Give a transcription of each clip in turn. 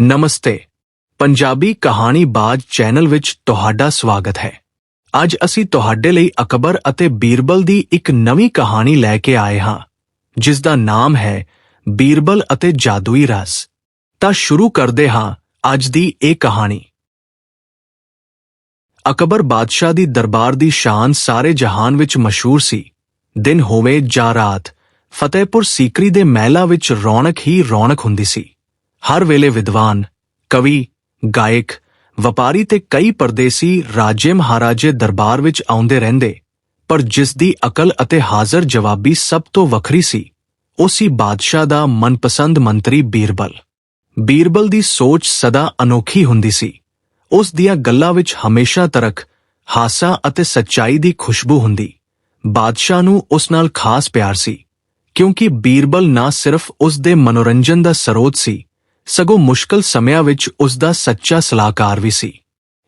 ਨਮਸਤੇ। ਪੰਜਾਬੀ ਕਹਾਣੀ ਬਾਜ ਚੈਨਲ ਵਿੱਚ ਤੁਹਾਡਾ ਸਵਾਗਤ ਹੈ। ਅੱਜ ਅਸੀਂ ਤੁਹਾਡੇ ਲਈ ਅਕਬਰ ਅਤੇ ਬੀਰਬਲ ਦੀ ਇੱਕ ਨਵੀਂ ਕਹਾਣੀ ਲੈ ਕੇ ਆਏ ਹਾਂ ਜਿਸ ਦਾ ਨਾਮ ਹੈ ਬੀਰਬਲ ਅਤੇ ਜਾਦੂਈ ਰਸ। ਤਾਂ ਸ਼ੁਰੂ ਕਰਦੇ ਹਾਂ ਅੱਜ ਦੀ ਇਹ ਕਹਾਣੀ। ਅਕਬਰ ਬਾਦਸ਼ਾਹ ਦੀ ਦਰਬਾਰ ਦੀ ਸ਼ਾਨ ਸਾਰੇ ਜਹਾਨ ਵਿੱਚ ਮਸ਼ਹੂਰ ਸੀ। ਦਿਨ ਹੋਵੇ ਜਾਂ ਰਾਤ, ਫਤਿਹਪੁਰ ਸੀਕਰੀ ਦੇ ਮਹਿਲਾ ਵਿੱਚ ਰੌਣਕ ਹੀ ਰੌਣਕ ਹੁੰਦੀ ਸੀ। ਹਰ ਵੇਲੇ ਵਿਦਵਾਨ, ਕਵੀ, ਗਾਇਕ, ਵਪਾਰੀ ਤੇ ਕਈ ਪਰਦੇਸੀ ਰਾਜੇ ਮਹਾਰਾਜੇ ਦਰਬਾਰ ਵਿੱਚ ਆਉਂਦੇ ਰਹਿੰਦੇ, ਪਰ ਜਿਸ ਦੀ ਅਕਲ ਅਤੇ ਹਾਜ਼ਰ ਜਵਾਬੀ ਸਭ ਤੋਂ ਵੱਖਰੀ ਸੀ ਉਹ ਸੀ ਬਾਦਸ਼ਾਹ ਦਾ ਮਨਪਸੰਦ ਮੰਤਰੀ ਬੀਰਬਲ। ਬੀਰਬਲ ਦੀ ਸੋਚ ਸਦਾ ਅਨੋਖੀ ਹੁੰਦੀ ਸੀ। ਉਸ ਦੀਆਂ ਗੱਲਾਂ ਵਿੱਚ ਹਮੇਸ਼ਾ ਤਰਕ, ਹਾਸਾ ਅਤੇ ਸੱਚਾਈ ਦੀ ਖੁਸ਼ਬੂ ਹੁੰਦੀ। ਬਾਦਸ਼ਾਹ ਨੂੰ ਉਸ ਨਾਲ ਖਾਸ ਪਿਆਰ ਸੀ, ਕਿਉਂਕਿ ਬੀਰਬਲ ਨਾ ਸਿਰਫ ਉਸ ਦੇ ਮਨੋਰੰਜਨ ਦਾ ਸਰੋਤ ਸੀ ਸਗੋਂ ਮੁਸ਼ਕਲ ਸਮਿਆਂ ਵਿੱਚ ਉਸ ਦਾ ਸੱਚਾ ਸਲਾਹਕਾਰ ਵੀ ਸੀ।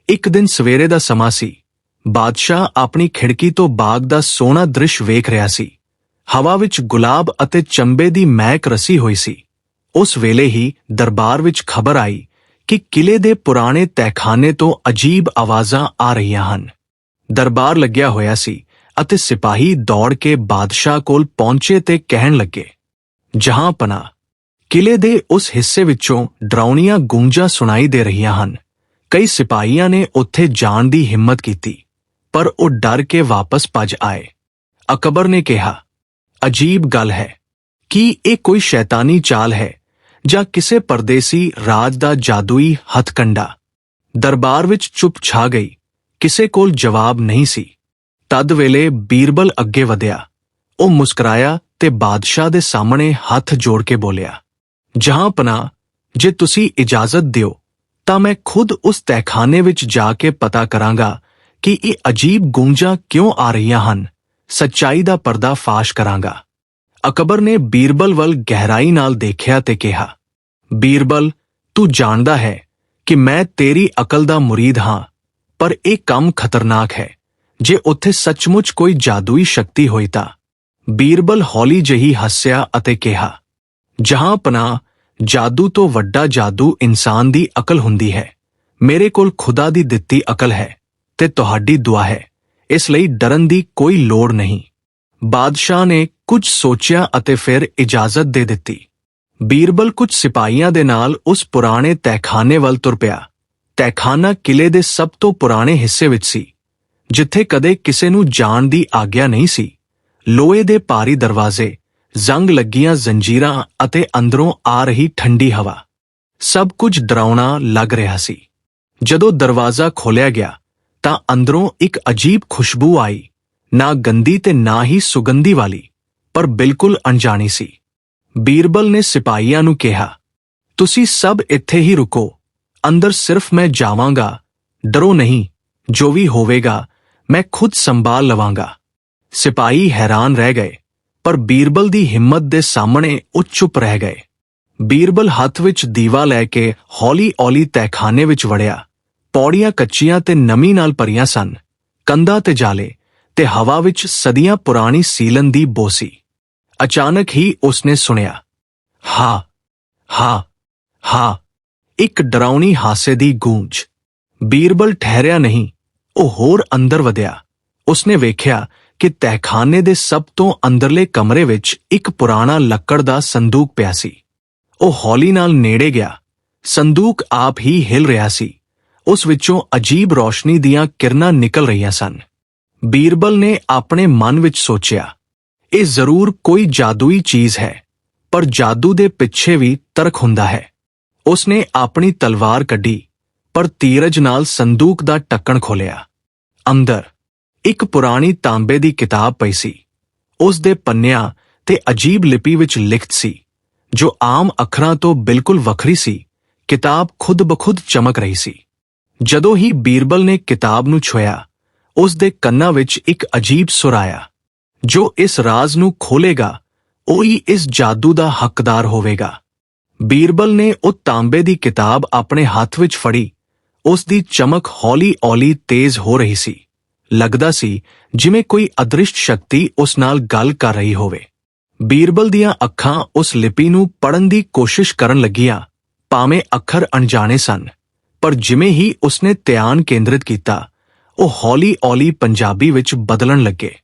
ਇੱਕ ਦਿਨ ਸਵੇਰੇ ਦਾ ਸਮਾਂ ਸੀ। ਬਾਦਸ਼ਾਹ ਆਪਣੀ ਖਿੜਕੀ ਤੋਂ ਬਾਗ ਦਾ ਸੋਹਣਾ ਦ੍ਰਿਸ਼ ਵੇਖ ਰਿਹਾ ਸੀ। ਹਵਾ ਵਿੱਚ ਗੁਲਾਬ ਅਤੇ ਚੰਬੇ ਦੀ ਮਹਿਕ ਰਸੀ ਹੋਈ ਸੀ। ਉਸ ਵੇਲੇ ਹੀ ਦਰਬਾਰ ਵਿੱਚ ਖਬਰ ਆਈ ਕਿ ਕਿਲੇ ਦੇ ਪੁਰਾਣੇ ਤਹਿਖਾਨੇ ਤੋਂ ਅਜੀਬ ਆਵਾਜ਼ਾਂ ਆ ਰਹੀਆਂ ਹਨ। ਦਰਬਾਰ ਲੱਗਿਆ ਹੋਇਆ ਸੀ ਅਤੇ ਸਿਪਾਹੀ ਦੌੜ ਕੇ ਬਾਦਸ਼ਾਹ ਕੋਲ ਪਹੁੰਚੇ ਤੇ ਕਹਿਣ ਲੱਗੇ, ਜਹਾਂ ਪਨਾ ਕਿਲੇ ਦੇ ਉਸ ਹਿੱਸੇ ਵਿੱਚੋਂ ਡਰਾਉਣੀਆਂ ਗੂੰਜਾਂ ਸੁਣਾਈ ਦੇ ਰਹੀਆਂ ਹਨ। ਕਈ ਸਿਪਾਹੀਆਂ ਨੇ ਉੱਥੇ ਜਾਣ ਦੀ ਹਿੰਮਤ ਕੀਤੀ, ਪਰ ਉਹ ਡਰ ਕੇ ਵਾਪਸ ਭੱਜ ਆਏ। ਅਕਬਰ ਨੇ ਕਿਹਾ, ਅਜੀਬ ਗੱਲ ਹੈ। ਕੀ ਇਹ ਕੋਈ ਸ਼ੈਤਾਨੀ ਚਾਲ ਹੈ ਜਾਂ ਕਿਸੇ ਪਰਦੇਸੀ ਰਾਜ ਦਾ ਜਾਦੂਈ ਹਥਕੰਡਾ? ਦਰਬਾਰ ਵਿੱਚ ਚੁੱਪ ਛਾ ਗਈ, ਕਿਸੇ ਕੋਲ ਜਵਾਬ ਨਹੀਂ ਸੀ। ਤਦ ਵੇਲੇ ਬੀਰਬਲ ਅੱਗੇ ਵਧਿਆ। ਉਹ ਮੁਸਕਰਾਇਆ ਤੇ ਬਾਦਸ਼ਾਹ ਦੇ ਸਾਹਮਣੇ ਹੱਥ ਜੋੜ ਕੇ ਬੋਲਿਆ ਜਹਾਂ ਪਨਾ ਜੇ ਤੁਸੀਂ ਇਜਾਜ਼ਤ ਦਿਓ, ਤਾਂ ਮੈਂ ਖੁਦ ਉਸ ਤਹਿਖਾਨੇ ਵਿੱਚ ਜਾ ਕੇ ਪਤਾ ਕਰਾਂਗਾ ਕਿ ਇਹ ਅਜੀਬ ਗੂੰਜਾਂ ਕਿਉਂ ਆ ਰਹੀਆਂ ਹਨ, ਸੱਚਾਈ ਦਾ ਪਰਦਾ ਫਾਸ਼ ਕਰਾਂਗਾ। ਅਕਬਰ ਨੇ ਬੀਰਬਲ ਵੱਲ ਗਹਿਰਾਈ ਨਾਲ ਦੇਖਿਆ ਤੇ ਕਿਹਾ, ਬੀਰਬਲ, ਤੂੰ ਜਾਣਦਾ ਹੈ ਕਿ ਮੈਂ ਤੇਰੀ ਅਕਲ ਦਾ ਮੁਰੀਦ ਹਾਂ, ਪਰ ਇਹ ਕੰਮ ਖਤਰਨਾਕ ਹੈ, ਜੇ ਉੱਥੇ ਸੱਚਮੁੱਚ ਕੋਈ ਜਾਦੂਈ ਸ਼ਕਤੀ ਹੋਈ ਤਾਂ। ਬੀਰਬਲ ਹੌਲੀ ਜਹੀ ਹੱਸਿਆ ਅਤੇ ਕਿਹਾ ਜਹਾਂ ਪਨਾ ਜਾਦੂ ਤੋਂ ਵੱਡਾ ਜਾਦੂ ਇਨਸਾਨ ਦੀ ਅਕਲ ਹੁੰਦੀ ਹੈ। ਮੇਰੇ ਕੋਲ ਖੁਦਾ ਦੀ ਦਿੱਤੀ ਅਕਲ ਹੈ ਤੇ ਤੁਹਾਡੀ ਦੁਆ ਹੈ। ਇਸ ਲਈ ਡਰਨ ਦੀ ਕੋਈ ਲੋੜ ਨਹੀਂ। ਬਾਦਸ਼ਾਹ ਨੇ ਕੁਝ ਸੋਚਿਆ ਅਤੇ ਫਿਰ ਇਜਾਜ਼ਤ ਦੇ ਦਿੱਤੀ। ਬੀਰਬਲ ਕੁਝ ਸਿਪਾਹੀਆਂ ਦੇ ਨਾਲ ਉਸ ਪੁਰਾਣੇ ਤਹਿਖਾਨੇ ਵੱਲ ਤੁਰ ਪਿਆ। ਤਹਿਖਾਨਾ ਕਿਲੇ ਦੇ ਸਭ ਤੋਂ ਪੁਰਾਣੇ ਹਿੱਸੇ ਵਿੱਚ ਸੀ, ਜਿੱਥੇ ਕਦੇ ਕਿਸੇ ਨੂੰ ਜਾਣ ਦੀ ਆਗਿਆ ਨਹੀਂ ਸੀ। ਲੋਹੇ ਦੇ ਭਾਰੀ ਦਰਵਾਜ਼ੇ ਜ਼ੰਗ ਲੱਗੀਆਂ ਜ਼ੰਜੀਰਾਂ ਅਤੇ ਅੰਦਰੋਂ ਆ ਰਹੀ ਠੰਡੀ ਹਵਾ। ਸਭ ਕੁਝ ਡਰਾਉਣਾ ਲੱਗ ਰਿਹਾ ਸੀ। ਜਦੋਂ ਦਰਵਾਜ਼ਾ ਖੋਲ੍ਹਿਆ ਗਿਆ, ਤਾਂ ਅੰਦਰੋਂ ਇੱਕ ਅਜੀਬ ਖੁਸ਼ਬੂ ਆਈ। ਨਾ ਗੰਦੀ ਤੇ ਨਾ ਹੀ ਸੁਗੰਧੀ ਵਾਲੀ, ਪਰ ਬਿਲਕੁਲ ਅਣਜਾਣੀ ਸੀ। ਬੀਰਬਲ ਨੇ ਸਿਪਾਹੀਆਂ ਨੂੰ ਕਿਹਾ, ਤੁਸੀਂ ਸਭ ਇੱਥੇ ਹੀ ਰੁਕੋ। ਅੰਦਰ ਸਿਰਫ ਮੈਂ ਜਾਵਾਂਗਾ। ਡਰੋ ਨਹੀਂ। ਜੋ ਵੀ ਹੋਵੇਗਾ, ਮੈਂ ਖੁਦ ਸੰਭਾਲ ਲਵਾਂਗਾ। ਸਿਪਾਹੀ ਹੈਰਾਨ ਰਹਿ ਗਏ। ਪਰ ਬੀਰਬਲ ਦੀ ਹਿੰਮਤ ਦੇ ਸਾਹਮਣੇ ਉਹ ਚੁੱਪ ਰਹਿ ਗਏ। ਬੀਰਬਲ ਹੱਥ ਵਿੱਚ ਦੀਵਾ ਲੈ ਕੇ ਹੌਲੀ-ਹੌਲੀ ਤਹਿਖਾਨੇ ਵਿੱਚ ਵੜਿਆ। ਪੌੜੀਆਂ ਕੱਚੀਆਂ ਤੇ ਨਮੀ ਨਾਲ ਭਰੀਆਂ ਸਨ। ਕੰਧਾਂ ਤੇ ਜਾਲੇ ਤੇ ਹਵਾ ਵਿੱਚ ਸਦੀਆਂ ਪੁਰਾਣੀ ਸੀਲਨ ਦੀ ਬੋਸੀ। ਅਚਾਨਕ ਹੀ ਉਸਨੇ ਸੁਣਿਆ, ਹਾਂ ਹਾਂ ਹਾਂ। ਇੱਕ ਡਰਾਉਣੀ ਹਾਸੇ ਦੀ ਗੂੰਜ। ਬੀਰਬਲ ਠਹਿਰਿਆ ਨਹੀਂ, ਉਹ ਹੋਰ ਅੰਦਰ ਵਧਿਆ। ਉਸਨੇ ਵੇਖਿਆ ਕਿ ਤਹਿਖਾਨੇ ਦੇ ਸਭ ਤੋਂ ਅੰਦਰਲੇ ਕਮਰੇ ਵਿੱਚ ਇੱਕ ਪੁਰਾਣਾ ਲੱਕੜ ਦਾ ਸੰਦੂਕ ਪਿਆ ਸੀ। ਉਹ ਹੌਲੀ ਨਾਲ ਨੇੜੇ ਗਿਆ। ਸੰਦੂਕ ਆਪ ਹੀ ਹਿਲ ਰਿਹਾ ਸੀ। ਉਸ ਵਿੱਚੋਂ ਅਜੀਬ ਰੋਸ਼ਨੀ ਦੀਆਂ ਕਿਰਨਾਂ ਨਿਕਲ ਰਹੀਆਂ ਸਨ। ਬੀਰਬਲ ਨੇ ਆਪਣੇ ਮਨ ਵਿੱਚ ਸੋਚਿਆ, ਇਹ ਜ਼ਰੂਰ ਕੋਈ ਜਾਦੂਈ ਚੀਜ਼ ਹੈ, ਪਰ ਜਾਦੂ ਦੇ ਪਿੱਛੇ ਵੀ ਤਰਕ ਹੁੰਦਾ ਹੈ। ਉਸਨੇ ਆਪਣੀ ਤਲਵਾਰ ਕੱਢੀ, ਪਰ ਧੀਰਜ ਨਾਲ ਸੰਦੂਕ ਦਾ ਟੱਕਣ ਖੋਲਿਆ ਅੰਦਰ ਇੱਕ ਪੁਰਾਣੀ ਤਾਂਬੇ ਦੀ ਕਿਤਾਬ ਪਈ ਸੀ। ਉਸ ਦੇ ਪੰਨਿਆਂ ਤੇ ਅਜੀਬ ਲਿਪੀ ਵਿੱਚ ਲਿਖਤ ਸੀ, ਜੋ ਆਮ ਅੱਖਰਾਂ ਤੋਂ ਬਿਲਕੁਲ ਵੱਖਰੀ ਸੀ। ਕਿਤਾਬ ਖੁਦ ਬਖੁਦ ਚਮਕ ਰਹੀ ਸੀ। ਜਦੋਂ ਹੀ ਬੀਰਬਲ ਨੇ ਕਿਤਾਬ ਨੂੰ ਛੁਇਆ ਉਸ ਦੇ ਕੰਨਾਂ ਵਿੱਚ ਇੱਕ ਅਜੀਬ ਸੁਰ ਆਇਆ, ਜੋ ਇਸ ਰਾਜ਼ ਨੂੰ ਖੋਲੇਗਾ ਉਹ ਹੀ ਇਸ ਜਾਦੂ ਦਾ ਹੱਕਦਾਰ ਹੋਵੇਗਾ। ਬੀਰਬਲ ਨੇ ਉਹ ਤਾਂਬੇ ਦੀ ਕਿਤਾਬ ਆਪਣੇ ਹੱਥ ਵਿੱਚ ਫੜੀ, ਉਸ ਦੀ ਚਮਕ ਹੌਲੀ-ਹੌਲੀ ਤੇਜ਼ ਹੋ ਰਹੀ ਸੀ। ਲੱਗਦਾ ਸੀ ਜਿਵੇਂ ਕੋਈ ਅਦ੍ਰਿਸ਼ਟ ਸ਼ਕਤੀ ਉਸ ਨਾਲ ਗੱਲ ਕਰ ਰਹੀ ਹੋਵੇ। ਬੀਰਬਲ ਦੀਆਂ ਅੱਖਾਂ ਉਸ ਲਿਪੀ ਨੂੰ ਪੜਨ ਦੀ ਕੋਸ਼ਿਸ਼ ਕਰਨ ਲੱਗੀਆਂ। ਭਾਵੇਂ ਅੱਖਰ ਅਣਜਾਣੇ ਸਨ, ਪਰ ਜਿਵੇਂ ਹੀ ਉਸਨੇ ਧਿਆਨ ਕੇਂਦਰਿਤ ਕੀਤਾ, ਉਹ ਹੌਲੀ-ਹੌਲੀ ਪੰਜਾਬੀ ਵਿੱਚ ਬਦਲਣ ਲੱਗੇ।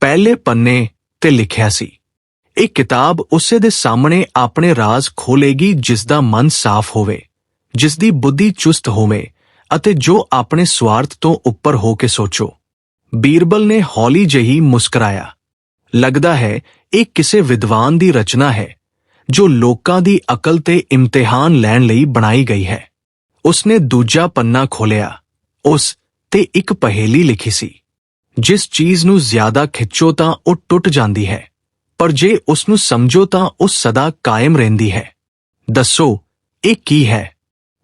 ਪਹਿਲੇ ਪੰਨੇ ਤੇ ਲਿਖਿਆ ਸੀ, ਇਹ ਕਿਤਾਬ ਉਸੇ ਦੇ ਸਾਹਮਣੇ ਆਪਣੇ ਰਾਜ਼ ਖੋਲੇਗੀ ਜਿਸ ਦਾ ਮਨ ਸਾਫ਼ ਹੋਵੇ ਜਿਸ ਦੀ ਬੁੱਧੀ ਚੁਸਤ ਹੋਵੇ ਅਤੇ ਜੋ ਆਪਣੇ ਸਵਾਰਥ ਤੋਂ ਉੱਪਰ ਹੋ ਕੇ ਸੋਚੋ। ਬੀਰਬਲ ਨੇ ਹੌਲੀ ਜਿਹੀ ਮੁਸਕਰਾਇਆ। ਲੱਗਦਾ ਹੈ, ਇਹ ਕਿਸੇ ਵਿਦਵਾਨ ਦੀ ਰਚਨਾ ਹੈ, ਜੋ ਲੋਕਾਂ ਦੀ ਅਕਲ ਤੇ ਇਮਤਿਹਾਨ ਲੈਣ ਲਈ ਬਣਾਈ ਗਈ ਹੈ। ਉਸਨੇ ਦੂਜਾ ਪੰਨਾ ਖੋਲਿਆ ਉਸ ਤੇ ਇੱਕ ਪਹੇਲੀ ਲਿਖੀ ਸੀ। ਜਿਸ ਚੀਜ਼ ਨੂੰ ਜ਼ਿਆਦਾ ਖਿੱਚੋ ਤਾਂ ਉਹ ਟੁੱਟ ਜਾਂਦੀ ਹੈ, ਪਰ ਜੇ ਉਸ ਨੂੰ ਸਮਝੋ ਤਾਂ ਉਹ ਸਦਾ ਕਾਇਮ ਰਹਿੰਦੀ ਹੈ। ਦੱਸੋ, ਇਹ ਕੀ ਹੈ?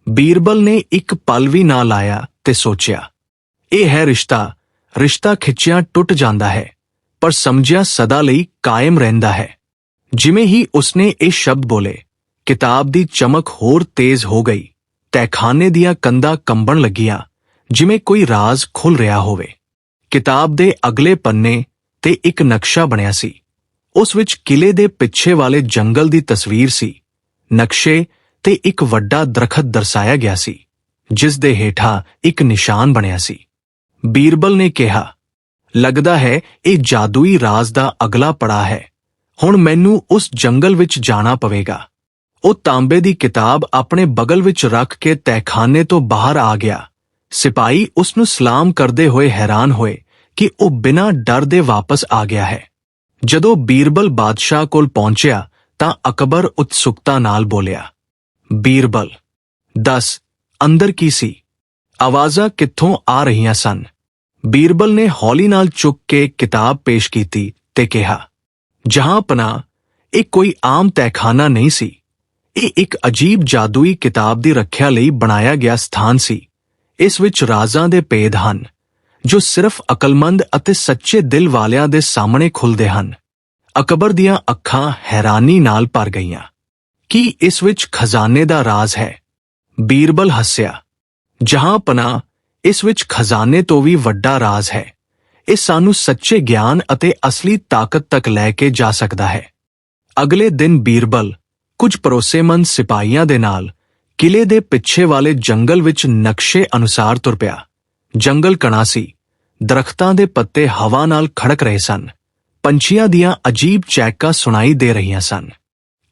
ਬੀਰਬਲ ਨੇ ਇੱਕ ਪਲ ਵੀ ਨਾ ਲਾਇਆ ਤੇ ਸੋਚਿਆ। ਇਹ ਹੈ ਰਿਸ਼ਤਾ। ਰਿਸ਼ਤਾ ਖਿੱਚਿਆ ਟੁੱਟ ਜਾਂਦਾ ਹੈ, ਪਰ ਸਮਝਿਆ ਸਦਾ ਲਈ ਕਾਇਮ ਰਹਿੰਦਾ ਹੈ। ਜਿਵੇਂ ਹੀ ਉਸਨੇ ਇਹ ਸ਼ਬਦ ਬੋਲੇ, ਕਿਤਾਬ ਦੀ ਚਮਕ ਹੋਰ ਤੇਜ਼ ਹੋ ਗਈ, ਤਹਿਖਾਨੇ ਦੀਆਂ ਕੰਧਾਂ ਕੰਬਣ ਲੱਗੀਆਂ, ਜਿਵੇਂ ਕੋਈ ਰਾਜ਼ ਖੁੱਲ ਰਿਹਾ ਹੋਵੇ। ਕਿਤਾਬ ਦੇ ਅਗਲੇ ਪੰਨੇ ਤੇ ਇੱਕ ਨਕਸ਼ਾ ਬਣਿਆ ਸੀ। ਉਸ ਵਿੱਚ ਕਿਲੇ ਦੇ ਪਿੱਛੇ ਵਾਲੇ ਜੰਗਲ ਦੀ ਤਸਵੀਰ ਸੀ। ਨਕਸ਼ੇ ਤੇ ਇੱਕ ਵੱਡਾ ਦਰਖਤ ਦਰਸਾਇਆ ਗਿਆ ਸੀ, ਜਿਸ ਦੇ ਹੇਠਾਂ ਇੱਕ ਨਿਸ਼ਾਨ ਬਣਿਆ ਸੀ। ਬੀਰਬਲ ਨੇ ਕਿਹਾ, ਲੱਗਦਾ ਹੈ ਇਹ ਜਾਦੂਈ ਰਾਜ਼ ਦਾ ਅਗਲਾ ਪੜਾਅ ਹੈ। ਹੁਣ ਮੈਨੂੰ ਉਸ ਜੰਗਲ ਵਿੱਚ ਜਾਣਾ ਪਵੇਗਾ। ਉਹ ਤਾਂਬੇ ਦੀ ਕਿਤਾਬ ਆਪਣੇ ਬਗਲ ਵਿੱਚ ਰੱਖ ਕੇ ਤਹਿਖਾਨੇ ਤੋਂ ਬਾਹਰ ਆ ਗਿਆ। ਸਿਪਾਹੀ ਉਸ ਨੂੰ ਸਲਾਮ ਕਰਦੇ ਹੋਏ ਹੈਰਾਨ ਹੋਏ ਕਿ ਉਹ ਬਿਨਾਂ ਡਰ ਦੇ ਵਾਪਸ ਆ ਗਿਆ ਹੈ। ਜਦੋਂ ਬੀਰਬਲ ਬਾਦਸ਼ਾਹ ਕੋਲ ਪਹੁੰਚਿਆ ਤਾਂ ਅਕਬਰ ਉਤਸੁਕਤਾ ਨਾਲ ਬੋਲਿਆ, ਬੀਰਬਲ, ਦੱਸ, ਅੰਦਰ ਕੀ ਸੀ? ਆਵਾਜ਼ਾਂ ਕਿੱਥੋਂ ਆ ਰਹੀਆਂ ਸਨ? ਬੀਰਬਲ ਨੇ ਹੌਲੀ ਨਾਲ ਚੁੱਕ ਕੇ ਕਿਤਾਬ ਪੇਸ਼ ਕੀਤੀ ਤੇ ਕਿਹਾ, ਜਹਾਂ ਪਨਾ ਇਹ ਕੋਈ ਆਮ ਤਹਿਖਾਨਾ ਨਹੀਂ ਸੀ। ਇਹ ਇੱਕ ਅਜੀਬ ਜਾਦੂਈ ਕਿਤਾਬ ਦੀ ਰੱਖਿਆ ਲਈ ਬਣਾਇਆ ਗਿਆ ਸਥਾਨ ਸੀ। ਇਸ ਵਿੱਚ ਰਾਜ਼ਾਂ ਦੇ ਭੇਦ ਹਨ, ਜੋ ਸਿਰਫ ਅਕਲਮੰਦ ਅਤੇ ਸੱਚੇ ਦਿਲ ਵਾਲਿਆਂ ਦੇ ਸਾਹਮਣੇ ਖੁੱਲਦੇ ਹਨ। ਅਕਬਰ ਦੀਆਂ ਅੱਖਾਂ ਹੈਰਾਨੀ ਨਾਲ ਭਰ ਗਈਆਂ। ਕੀ ਇਸ ਵਿੱਚ ਖਜ਼ਾਨੇ ਦਾ ਰਾਜ਼ ਹੈ? ਬੀਰਬਲ ਹੱਸਿਆ ਜਹਾਂ ਪਨਾ ਇਸ ਵਿੱਚ ਖਜ਼ਾਨੇ ਤੋਂ ਵੀ ਵੱਡਾ ਰਾਜ਼ ਹੈ। ਇਹ ਸਾਨੂੰ ਸੱਚੇ ਗਿਆਨ ਅਤੇ ਅਸਲੀ ਤਾਕਤ ਤੱਕ ਲੈ ਕੇ ਜਾ ਸਕਦਾ ਹੈ। ਅਗਲੇ ਦਿਨ ਬੀਰਬਲ ਕੁਝ ਪਰੋਸੇਮੰਦ ਸਿਪਾਹੀਆਂ ਦੇ ਨਾਲ ਕਿਲੇ ਦੇ ਪਿੱਛੇ ਵਾਲੇ ਜੰਗਲ ਵਿੱਚ ਨਕਸ਼ੇ ਅਨੁਸਾਰ ਤੁਰ ਪਿਆ। ਜੰਗਲ ਕਣਾ ਸੀ। ਦਰਖਤਾਂ ਦੇ ਪੱਤੇ ਹਵਾ ਨਾਲ ਖੜਕ ਰਹੇ ਸਨ। ਪੰਛੀਆਂ ਦੀਆਂ ਅਜੀਬ ਚੈਕਾਂ ਸੁਣਾਈ ਦੇ ਰਹੀਆਂ ਸਨ।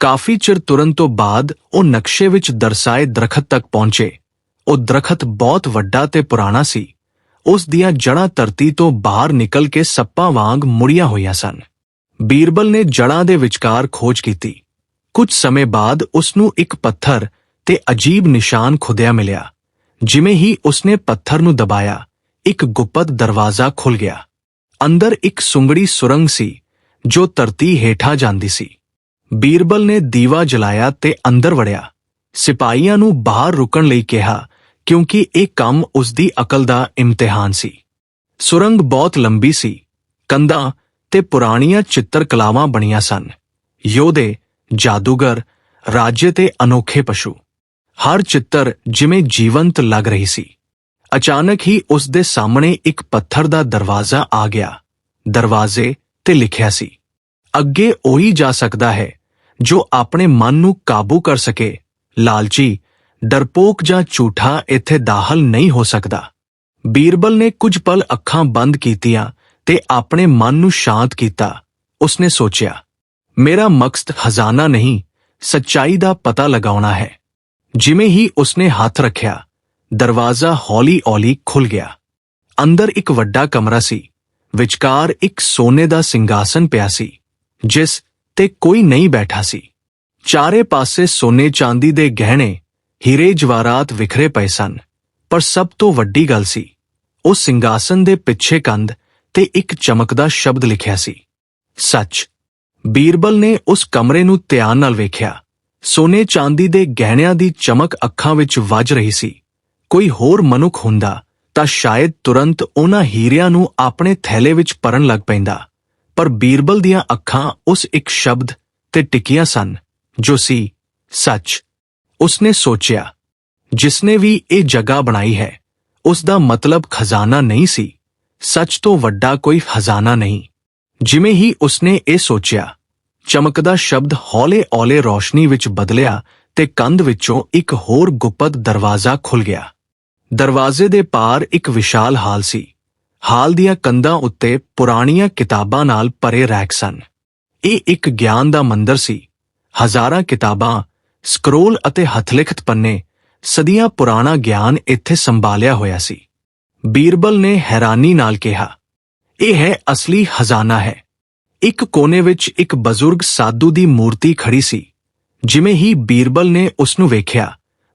ਕਾਫੀ ਚਿਰ ਤੁਰਨ ਤੋਂ ਬਾਅਦ ਉਹ ਨਕਸ਼ੇ ਵਿੱਚ ਦਰਸਾਏ ਦਰਖਤ ਤੱਕ ਪਹੁੰਚੇ। ਉਹ ਦਰਖਤ ਬਹੁਤ ਵੱਡਾ ਤੇ ਪੁਰਾਣਾ ਸੀ। ਉਸ ਦੀਆਂ ਜੜ੍ਹਾਂ ਧਰਤੀ ਤੋਂ ਬਾਹਰ ਨਿਕਲ ਕੇ ਸੱਪਾਂ ਵਾਂਗ ਮੁੜੀਆਂ ਹੋਈਆਂ ਸਨ। ਬੀਰਬਲ ਨੇ ਜੜ੍ਹਾਂ ਦੇ ਵਿਚਕਾਰ ਖੋਜ ਕੀਤੀ। ਕੁਝ ਸਮੇਂ ਬਾਅਦ ਉਸ ਨੂੰ ਇੱਕ ਪੱਥਰ ਤੇ ਅਜੀਬ ਨਿਸ਼ਾਨ ਖੁਦਿਆ ਮਿਲਿਆ, ਜਿਵੇਂ ਹੀ ਉਸਨੇ ਪੱਥਰ ਨੂੰ ਦਬਾਇਆ, ਇੱਕ ਗੁਪਤ ਦਰਵਾਜ਼ਾ ਖੁੱਲ ਗਿਆ। ਅੰਦਰ ਇੱਕ ਸੁੰਗੜੀ ਸੁਰੰਗ ਸੀ, ਜੋ ਧਰਤੀ ਹੇਠਾਂ ਜਾਂਦੀ ਸੀ। ਬੀਰਬਲ ਨੇ ਦੀਵਾ ਜਲਾਇਆ ਤੇ ਅੰਦਰ ਵੜਿਆ। ਸਿਪਾਹੀਆਂ ਨੂੰ ਬਾਹਰ ਰੁਕਣ ਲਈ ਕਿਹਾ ਕਿਉਂਕਿ ਇਹ ਕੰਮ ਉਸ ਦੀ ਅਕਲ ਦਾ ਇਮਤਿਹਾਨ ਸੀ। ਸੁਰੰਗ ਬਹੁਤ ਲੰਬੀ ਸੀ, ਕੰਧਾਂ ਤੇ ਪੁਰਾਣੀਆਂ ਚਿੱਤਰਕਲਾਵਾਂ ਬਣੀਆਂ ਸਨ। ਯੋਧੇ, ਜਾਦੂਗਰ, ਰਾਜੇ ਤੇ ਅਨੋਖੇ ਪਸ਼ੂ। ਹਰ ਚਿੱਤਰ ਜਿਵੇਂ ਜੀਵੰਤ ਲੱਗ ਰਹੀ ਸੀ। ਅਚਾਨਕ ਹੀ ਉਸ ਦੇ ਸਾਹਮਣੇ ਇੱਕ ਪੱਥਰ ਦਾ ਦਰਵਾਜ਼ਾ ਆ ਗਿਆ। ਦਰਵਾਜ਼ੇ ਤੇ ਲਿਖਿਆ ਸੀ, ਅੱਗੇ ਉਹੀ ਜਾ ਸਕਦਾ ਹੈ, ਜੋ ਆਪਣੇ ਮਨ ਨੂੰ ਕਾਬੂ ਕਰ ਸਕੇ। ਲਾਲਚੀ ਡਰਪੋਕ ਜਾਂ ਝੂਠਾ ਇੱਥੇ ਦਾਖਲ ਨਹੀਂ ਹੋ ਸਕਦਾ। ਬੀਰਬਲ ਨੇ ਕੁਝ ਪਲ ਅੱਖਾਂ ਬੰਦ ਕੀਤੀਆਂ ਤੇ ਆਪਣੇ ਮਨ ਨੂੰ ਸ਼ਾਂਤ ਕੀਤਾ। ਉਸਨੇ ਸੋਚਿਆ, ਮੇਰਾ ਮਕਸਦ ਖਜ਼ਾਨਾ ਨਹੀਂ, ਸੱਚਾਈ ਦਾ ਪਤਾ ਲਗਾਉਣਾ ਹੈ। ਜਿਵੇਂ ਹੀ ਉਸਨੇ ਹੱਥ ਰੱਖਿਆ, ਦਰਵਾਜ਼ਾ ਹੌਲੀ-ਹੌਲੀ ਖੁੱਲ ਗਿਆ। ਅੰਦਰ ਇੱਕ ਵੱਡਾ ਕਮਰਾ ਸੀ, ਵਿਚਕਾਰ ਇੱਕ ਸੋਨੇ ਦਾ ਸਿੰਘਾਸਨ ਪਿਆ ਸੀ, ਜਿਸ ਤੇ ਕੋਈ ਨਹੀਂ ਬੈਠਾ ਸੀ। ਚਾਰੇ ਪਾਸੇ ਸੋਨੇ ਚਾਂਦੀ ਦੇ ਗਹਿਣੇ ਹੀਰੇ ਜਵਾਰਾਤ ਵਿਖਰੇ ਪਏ ਸਨ, ਪਰ ਸਭ ਤੋਂ ਵੱਡੀ ਗੱਲ ਸੀ, ਉਹ ਸਿੰਘਾਸਨ ਦੇ ਪਿੱਛੇ ਕੰਧ ਤੇ ਇੱਕ ਚਮਕਦਾ ਸ਼ਬਦ ਲਿਖਿਆ ਸੀ। ਸੱਚ, ਬੀਰਬਲ ਨੇ ਉਸ ਕਮਰੇ ਨੂੰ ਧਿਆਨ ਨਾਲ ਵੇਖਿਆ। ਸੋਨੇ ਚਾਂਦੀ ਦੇ ਗਹਿਣਿਆਂ ਦੀ ਚਮਕ ਅੱਖਾਂ ਵਿੱਚ ਵੱਜ ਰਹੀ ਸੀ। ਕੋਈ ਹੋਰ ਮਨੁੱਖ ਹੁੰਦਾ ਤਾਂ ਸ਼ਾਇਦ ਤੁਰੰਤ ਉਹਨਾਂ ਹੀਰਿਆਂ ਨੂੰ ਆਪਣੇ ਥੈਲੇ ਵਿੱਚ ਪਰਨ ਲੱਗ ਪੈਂਦਾ। ਪਰ ਬੀਰਬਲ ਦੀਆਂ ਅੱਖਾਂ ਉਸ ਇੱਕ ਸ਼ਬਦ ਤੇ ਟਿਕੀਆਂ ਸਨ, ਜੋ ਸੀ, ਸੱਚ ਉਸਨੇ ਸੋਚਿਆ, ਜਿਸਨੇ ਵੀ ਇਹ ਜਗ੍ਹਾ ਬਣਾਈ ਹੈ ਉਸ ਦਾ ਮਤਲਬ ਖਜ਼ਾਨਾ ਨਹੀਂ ਸੀ। ਸੱਚ ਤੋਂ ਵੱਡਾ ਕੋਈ ਖਜ਼ਾਨਾ ਨਹੀਂ। ਜਿਵੇਂ ਹੀ ਉਸਨੇ ਇਹ ਸੋਚਿਆ, ਚਮਕਦਾ ਸ਼ਬਦ ਹੌਲੇ-ਹੌਲੇ ਰੋਸ਼ਨੀ ਵਿੱਚ ਬਦਲਿਆ ਤੇ ਕੰਧ ਵਿੱਚੋਂ ਇੱਕ ਹੋਰ ਗੁਪਤ ਦਰਵਾਜ਼ਾ ਖੁੱਲ ਗਿਆ। ਦਰਵਾਜ਼ੇ ਦੇ ਪਾਰ ਇੱਕ ਵਿਸ਼ਾਲ ਹਾਲ ਸੀ। ਹਾਲ ਦੀਆਂ ਕੰਧਾਂ ਉੱਤੇ ਪੁਰਾਣੀਆਂ ਕਿਤਾਬਾਂ ਨਾਲ ਭਰੇ ਰੈਕ ਸਨ। ਇਹ ਇੱਕ ਗਿਆਨ ਦਾ ਮੰਦਰ ਸੀ। ਹਜ਼ਾਰਾਂ ਕਿਤਾਬਾਂ ਸਕਰੋਲ ਅਤੇ ਹੱਥਲਿਖਤ ਪੰਨੇ ਸਦੀਆਂ ਪੁਰਾਣਾ ਗਿਆਨ ਇੱਥੇ ਸੰਭਾਲਿਆ ਹੋਇਆ ਸੀ। ਬੀਰਬਲ ਨੇ ਹੈਰਾਨੀ ਨਾਲ ਕਿਹਾ, ਇਹ ਹੈ ਅਸਲੀ ਖਜ਼ਾਨਾ ਹੈ। ਇੱਕ ਕੋਨੇ ਵਿੱਚ ਇੱਕ ਬਜ਼ੁਰਗ ਸਾਧੂ ਦੀ ਮੂਰਤੀ ਖੜੀ ਸੀ। ਜਿਵੇਂ ਹੀ ਬੀਰਬਲ ਨੇ ਉਸ ਨੂੰ ਵੇਖਿਆ,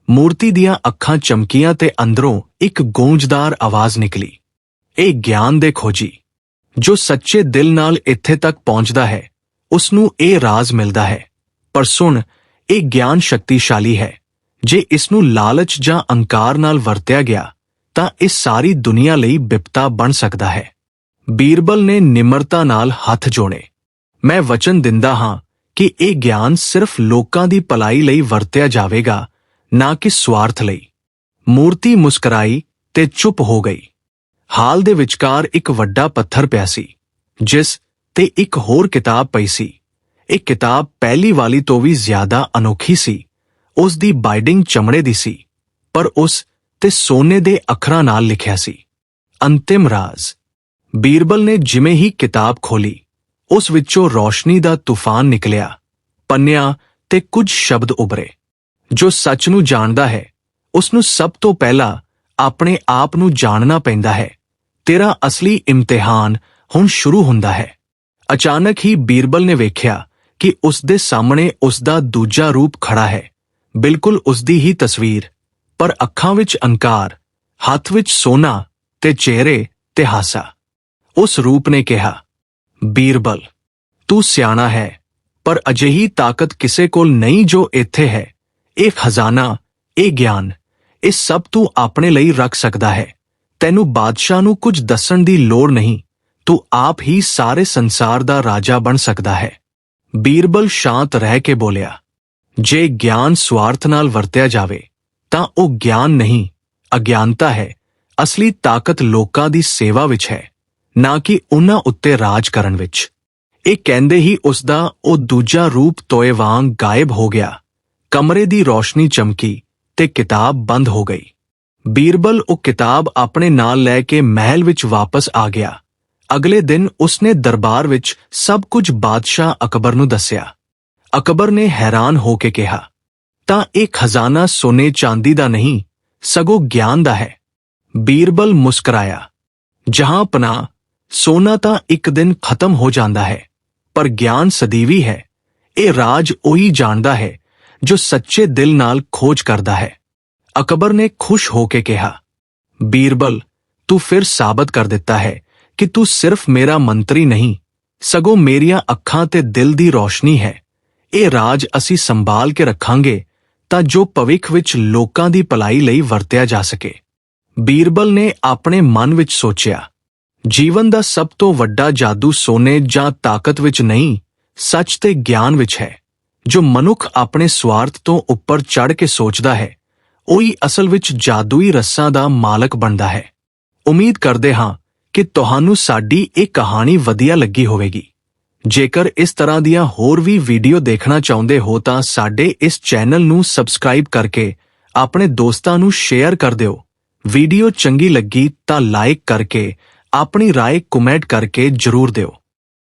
ਮੂਰਤੀ ਦੀਆਂ ਅੱਖਾਂ ਚਮਕੀਆਂ ਤੇ ਅੰਦਰੋਂ ਇੱਕ ਗੂੰਜਦਾਰ ਆਵਾਜ਼ ਨਿਕਲੀ। ਇਹ ਗਿਆਨ ਦੇ ਖੋਜੀ, ਜੋ ਸੱਚੇ ਦਿਲ ਨਾਲ ਇੱਥੇ ਤੱਕ ਪਹੁੰਚਦਾ ਹੈ। ਉਸ ਨੂੰ ਇਹ ਰਾਜ਼ ਮਿਲਦਾ ਹੈ, ਪਰ ਸੁਣ ਇਹ ਗਿਆਨ ਸ਼ਕਤੀਸ਼ਾਲੀ ਹੈ। ਜੇ ਇਸ ਨੂੰ ਲਾਲਚ ਜਾਂ ਅਹੰਕਾਰ ਨਾਲ ਵਰਤਿਆ ਗਿਆ, ਤਾਂ ਇਹ ਸਾਰੀ ਦੁਨੀਆ ਲਈ ਬਿਪਤਾ ਬਣ ਸਕਦਾ ਹੈ। ਬੀਰਬਲ ਨੇ ਨਿਮਰਤਾ ਨਾਲ ਹੱਥ ਜੋੜੇ। ਮੈਂ ਵਚਨ ਦਿੰਦਾ ਹਾਂ ਕਿ ਇਹ ਗਿਆਨ ਸਿਰਫ ਲੋਕਾਂ ਦੀ ਭਲਾਈ ਲਈ ਵਰਤਿਆ ਜਾਵੇਗਾ, ਨਾ ਕਿ ਸਵਾਰਥ ਲਈ। ਮੂਰਤੀ ਮੁਸਕਰਾਈ ਤੇ ਚੁੱਪ ਹੋ ਗਈ। ਹਾਲ ਦੇ ਵਿਚਕਾਰ ਇੱਕ ਵੱਡਾ ਪੱਥਰ ਪਿਆ ਸੀ, ਜਿਸ ਤੇ ਇੱਕ ਹੋਰ ਕਿਤਾਬ ਪਈ ਸੀ। ਇਹ ਕਿਤਾਬ ਪਹਿਲੀ ਵਾਲੀ ਤੋਂ ਵੀ ਜ਼ਿਆਦਾ ਅਨੋਖੀ ਸੀ। ਉਸ ਦੀ ਬਾਈਡਿੰਗ ਚਮੜੇ ਦੀ ਸੀ, ਪਰ ਉਸ ਤੇ ਸੋਨੇ ਦੇ ਅੱਖਰਾਂ ਨਾਲ ਲਿਖਿਆ ਸੀ। ਅੰਤਿਮ ਰਾਜ਼। ਬੀਰਬਲ ਨੇ ਜਿਵੇਂ ਹੀ ਕਿਤਾਬ ਖੋਲੀ ਉਸ ਵਿੱਚੋਂ ਰੋਸ਼ਨੀ ਦਾ ਤੂਫਾਨ ਨਿਕਲਿਆ। ਪੰਨਿਆਂ ਤੇ ਕੁਝ ਸ਼ਬਦ ਉਭਰੇ। ਜੋ ਸੱਚ ਨੂੰ ਜਾਣਦਾ ਹੈ, ਉਸ ਨੂੰ ਸਭ ਤੋਂ ਪਹਿਲਾਂ ਆਪਣੇ ਆਪ ਨੂੰ ਜਾਣਨਾ ਪੈਂਦਾ ਹੈ। ਤੇਰਾ ਅਸਲੀ ਇਮਤਿਹਾਨ ਹੁਣ ਸ਼ੁਰੂ ਹੁੰਦਾ ਹੈ। ਅਚਾਨਕ ਹੀ ਬੀਰਬਲ ਨੇ ਵੇਖਿਆ ਕਿ ਉਸ ਦੇ ਸਾਹਮਣੇ ਉਸ ਦਾ ਦੂਜਾ ਰੂਪ ਖੜਾ ਹੈ। ਬਿਲਕੁਲ ਉਸ ਦੀ ਹੀ ਤਸਵੀਰ। ਪਰ ਅੱਖਾਂ ਵਿੱਚ ਅੰਕਾਰ ਹੱਥ ਵਿੱਚ ਸੋਨਾ ਤੇ ਚਿਹਰੇ ਤੇ ਹਾਸਾ। ਉਸ ਰੂਪ ਨੇ ਕਿਹਾ, ਬੀਰਬਲ, ਤੂੰ ਸਿਆਣਾ ਹੈ, ਪਰ ਅਜਿਹੀ ਤਾਕਤ ਕਿਸੇ ਕੋਲ ਨਹੀਂ ਜੋ ਇੱਥੇ ਹੈ। ਇਹ ਖਜ਼ਾਨਾ, ਇਹ ਗਿਆਨ, ਇਹ ਸਭ ਤੂੰ ਆਪਣੇ ਲਈ ਰੱਖ ਸਕਦਾ ਹੈ। ਤੈਨੂੰ ਬਾਦਸ਼ਾਹ ਨੂੰ ਕੁਝ ਦੱਸਣ ਦੀ ਲੋੜ ਨਹੀਂ। ਤੂੰ ਆਪ ਹੀ ਸਾਰੇ ਸੰਸਾਰ ਦਾ ਰਾਜਾ ਬਣ ਸਕਦਾ ਹੈ। ਬੀਰਬਲ ਸ਼ਾਂਤ ਰਹਿ ਕੇ ਬੋਲਿਆ, ਜੇ ਗਿਆਨ ਸਵਾਰਥ ਨਾਲ ਵਰਤਿਆ ਜਾਵੇ, ਤਾਂ ਉਹ ਗਿਆਨ ਨਹੀਂ, ਅਗਿਆਨਤਾ ਹੈ, ਅਸਲੀ ਤਾਕਤ ਲੋਕਾਂ ਦੀ ਸੇਵਾ ਵਿੱਚ ਹੈ, ਨਾ ਕਿ ਉਹਨਾਂ ਉੱਤੇ ਰਾਜ ਕਰਨ ਵਿੱਚ। ਇਹ ਕਹਿੰਦੇ ਹੀ ਉਸ ਦਾ ਉਹ ਦੂਜਾ ਰੂਪ ਤੋਏ ਵਾਂਗ ਗਾਇਬ ਹੋ ਗਿਆ, ਕਮਰੇ ਦੀ ਰੋਸ਼ਨੀ ਚਮਕੀ ਤੇ ਕਿਤਾਬ ਬੰਦ ਹੋ ਗਈ। ਬੀਰਬਲ ਉਹ ਕਿਤਾਬ ਆਪਣੇ ਨਾਲ ਲੈ ਕੇ ਮਹਿਲ ਵਿੱਚ ਵਾਪਸ ਆ ਗਿਆ। ਅਗਲੇ ਦਿਨ ਉਸਨੇ ਦਰਬਾਰ ਵਿੱਚ ਸਭ ਕੁਝ ਬਾਦਸ਼ਾਹ ਅਕਬਰ ਨੂੰ ਦੱਸਿਆ। ਅਕਬਰ ਨੇ ਹੈਰਾਨ ਹੋ ਕੇ ਕਿਹਾ, ਤਾਂ ਇਹ ਖਜ਼ਾਨਾ ਸੋਨੇ ਚਾਂਦੀ ਦਾ ਨਹੀਂ, ਸਗੋਂ ਗਿਆਨ ਦਾ ਹੈ। ਬੀਰਬਲ ਮੁਸਕਰਾਇਆ, ਜਹਾਂ ਪਨਾ, ਸੋਨਾ ਤਾਂ ਇੱਕ ਦਿਨ ਖਤਮ ਹੋ ਜਾਂਦਾ ਹੈ, ਪਰ ਗਿਆਨ ਸਦੀਵੀ ਹੈ। ਇਹ ਰਾਜ ਉਹੀ ਜਾਣਦਾ ਹੈ ਜੋ ਸੱਚੇ ਦਿਲ ਨਾਲ ਖੋਜ ਕਰਦਾ ਹੈ। ਅਕਬਰ ਨੇ ਖੁਸ਼ ਹੋ ਕੇ ਕਿਹਾ, ਬੀਰਬਲ, ਤੂੰ ਫਿਰ ਸਾਬਤ ਕਰ ਦਿੱਤਾ ਹੈ ਕਿ ਤੂੰ ਸਿਰਫ ਮੇਰਾ ਮੰਤਰੀ ਨਹੀਂ, ਸਗੋਂ ਮੇਰੀਆਂ ਅੱਖਾਂ ਤੇ ਦਿਲ ਦੀ ਰੋਸ਼ਨੀ ਹੈ। ਇਹ ਰਾਜ ਅਸੀਂ ਸੰਭਾਲ ਕੇ ਰੱਖਾਂਗੇ ਤਾਂ ਜੋ ਭਵਿੱਖ ਵਿੱਚ ਲੋਕਾਂ ਦੀ ਭਲਾਈ ਲਈ ਵਰਤਿਆ ਜਾ ਸਕੇ। ਬੀਰਬਲ ਨੇ ਆਪਣੇ ਮਨ ਵਿੱਚ ਸੋਚਿਆ, ਜੀਵਨ ਦਾ ਸਭ ਤੋਂ ਵੱਡਾ ਜਾਦੂ ਸੋਨੇ ਜਾਂ ਤਾਕਤ ਵਿੱਚ ਨਹੀਂ, ਸੱਚ ਤੇ ਗਿਆਨ ਵਿੱਚ ਹੈ। ਜੋ ਮਨੁੱਖ ਆਪਣੇ ਸਵਾਰਥ ਤੋਂ ਉੱਪਰ ਚੜ੍ਹ ਕੇ ਸੋਚਦਾ ਹੈ, ਉਹੀ ਅਸਲ ਵਿੱਚ ਜਾਦੂਈ ਰੱਸਾਂ ਦਾ ਮਾਲਕ ਬਣਦਾ ਹੈ। ਉਮੀਦ ਕਰਦੇ ਹਾਂ ਕਿ ਤੁਹਾਨੂੰ ਸਾਡੀ ਇਹ ਕਹਾਣੀ ਵਧੀਆ ਲੱਗੀ ਹੋਵੇਗੀ ਜੇਕਰ ਇਸ ਤਰ੍ਹਾਂ ਦੀਆਂ ਹੋਰ ਵੀ ਵੀਡੀਓ ਦੇਖਣਾ ਚਾਹੁੰਦੇ ਹੋ ਤਾਂ ਸਾਡੇ ਇਸ ਚੈਨਲ ਨੂੰ ਸਬਸਕ੍ਰਾਈਬ ਕਰਕੇ ਆਪਣੇ ਦੋਸਤਾਂ ਨੂੰ ਸ਼ੇਅਰ ਕਰ ਦਿਓ ਵੀਡੀਓ ਚੰਗੀ ਲੱਗੀ ਤਾਂ ਲਾਈਕ ਕਰਕੇ ਆਪਣੀ رائے ਕਮੈਂਟ ਕਰਕੇ ਜਰੂਰ ਦਿਓ